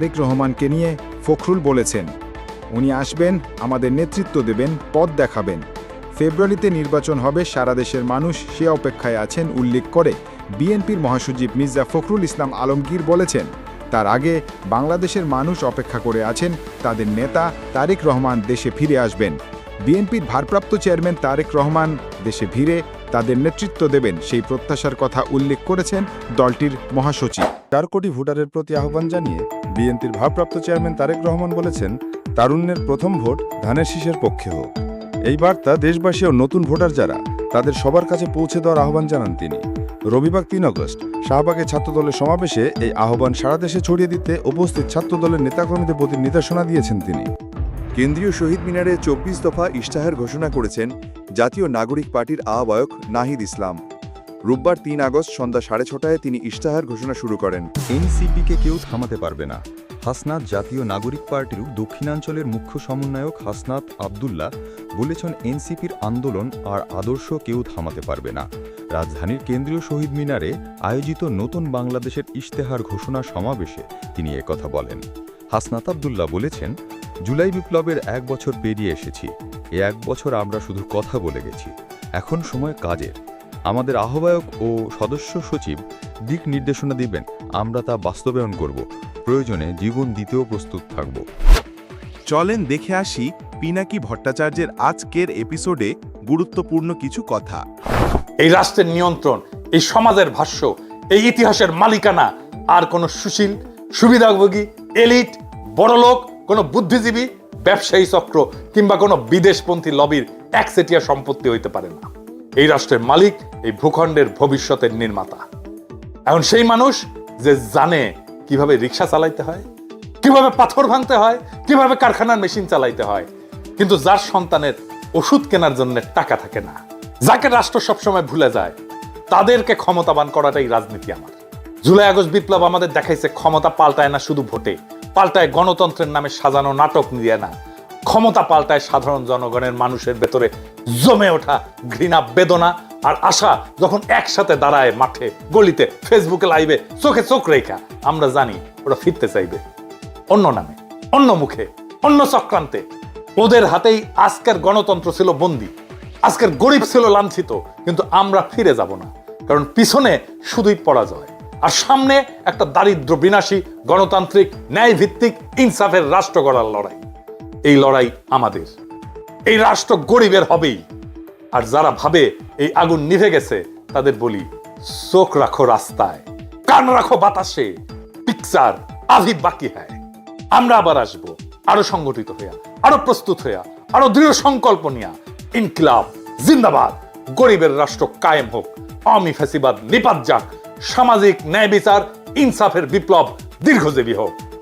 তারেক রহমানকে নিয়ে ফখরুল বলেছেন। উনি আসবেন, আমাদের নেতৃত্ব দেবেন, পথ দেখাবেন। ফেব্রুয়ারিতে নির্বাচন হবে, সারা দেশের মানুষ সে অপেক্ষায় আছেন, উল্লেখ করে বিএনপির মহাসচিব মির্জা ফখরুল ইসলাম আলমগীর বলেছেন, তার আগে বাংলাদেশের মানুষ অপেক্ষা করে আছেন, তাদের নেতা তারেক রহমান দেশে ফিরে আসবেন। বিএনপির ভারপ্রাপ্ত চেয়ারম্যান তারেক রহমান দেশে ফিরে তাদের নেতৃত্ব দেবেন সেই প্রত্যাশার কথা উল্লেখ করেছেন দলটির মহাসচিব। চার কোটি ভোটারের প্রতি আহ্বান জানিয়ে বিএনপির ভারপ্রাপ্ত চেয়ারম্যান তারেক রহমান বলেছেন, তারুণ্যের প্রথম ভোট ধানের শীষের পক্ষে হোক। এই বার্তা দেশবাসী ও নতুন ভোটার যারা, তাদের সবার কাছে পৌঁছে দেওয়ার আহ্বান জানান তিনি। রবিবার তিন আগস্ট শাহবাগে ছাত্রদলের সমাবেশে এই আহ্বান সারা দেশে ছড়িয়ে দিতে উপস্থিত ছাত্রদলের নেতাকর্মীদের প্রতি নির্দেশনা দিয়েছেন তিনি। কেন্দ্রীয় শহীদ মিনারে চব্বিশ দফা ইশতেহার ঘোষণা করেছেন জাতীয় নাগরিক পার্টির আহ্বায়ক নাহিদ ইসলাম। রোববার তিন আগস্ট সন্ধ্যা সাড়ে ছটায় তিনি ইশতেহার ঘোষণা শুরু করেন। এনসিপিকে কেউ থামাতে পারবে না। হাসনাত জাতীয় নাগরিক পার্টির দক্ষিণাঞ্চলের মুখ্য সমন্বয়ক হাসনাত আবদুল্লাহ বলেছেন, এনসিপির আন্দোলন আর আদর্শ কেউ থামাতে পারবে না। রাজধানীর কেন্দ্রীয় শহীদ মিনারে আয়োজিত নতুন বাংলাদেশের ইশতেহার ঘোষণা সমাবেশে তিনি একথা বলেন। হাসনাত আবদুল্লাহ বলেছেন জুলাই বিপ্লবের এক বছর পেরিয়ে এসেছি। এ এক বছর আমরা শুধু কথা বলে গেছি। এখন সময় কাজের। আমাদের আহ্বায়ক ও সদস্য সচিব দিক নির্দেশনা দিবেন। আমরা তা বাস্তবায়ন করব। প্রয়োজনে জীবন দিতেও প্রস্তুত থাকব। চলেন দেখে আসি পিনাকি ভট্টাচার্যের আজকের এপিসোডে গুরুত্বপূর্ণ কিছু কথা। এই রাষ্ট্রের নিয়ন্ত্রণ, এই সমাজের ভাষ্য, এই ইতিহাসের মালিকানা আর কোনো সুশীল, সুবিধাভোগী, এলিট, বড়লোক কোনো বুদ্ধিজীবী, ব্যবসায়ী চক্র কিংবা কোনো বিদেশপন্থী লবির একচেটিয়া সম্পত্তি হইতে পারে না। এই রাষ্ট্রের মালিক, এই ভূখণ্ডের ভবিষ্যতের নির্মাতা। এখন সেই মানুষ যে জানে কীভাবে রিক্সা চালাইতে হয়, কীভাবে পাথর ভাঙতে হয়, কীভাবে কারখানার মেশিন চালাইতে হয়, কিন্তু যার সন্তানের ওষুধ কেনার জন্য টাকা থাকে না, যাকে রাষ্ট্র সবসময় ভুলে যায়, তাদেরকে ক্ষমতাবান করাটাই রাজনীতি আমার। জুলাই আগস্ট বিপ্লব আমাদের দেখাইছে ক্ষমতা পাল্টায় না শুধু ভোটে। পাল্টায় গণতন্ত্রের নামে সাজানো নাটক নিয়ে না, ক্ষমতা পাল্টায় সাধারণ জনগণের মানুষের ভেতরে জমে ওঠা ঘৃণা, বেদনা আর আশা যখন একসাথে দাঁড়ায় মাঠে, গলিতে ফেসবুকে লাইভে চোখে চোখ রেখা, আমরা জানি ওরা ফিরতে চাইবে। অন্য নামে, অন্য মুখে, অন্য চক্রান্তে। ওদের হাতেই আজকের গণতন্ত্র ছিল বন্দি, আজকের গরিব ছিল লাঞ্ছিত, কিন্তু আমরা ফিরে যাব না, কারণ পিছনে শুধুই পরাজয়। আর সামনে একটা দারিদ্র বিনাশী গণতান্ত্রিক ন্যায় ভিত্তিক ইনসাফের রাষ্ট্র গড়ার লড়াই। এই লড়াই আমাদের। এই রাষ্ট্র গরিবের হবেই। আর যারা ভাবে এই আগুন নিভে গেছে, তাদের বলি, চোখ রাখো রাস্তায়, কান রাখো বাতাসে, পিকচার আভি বাকি হ্যায় আমরা আবার আসব, আরও সংগঠিত হইয়া, আরও প্রস্তুত হইয়া, আরও দৃঢ় সংকল্প নিয়া, ইনকিলাব, জিন্দাবাদ, গরিবের রাষ্ট্র কায়েম হোক আওয়ামী ফ্যাসিবাদ নিপাত যাক সামাজিক ন্যায় বিচার ইনসাফের বিপ্লব দীর্ঘজীবী হোক।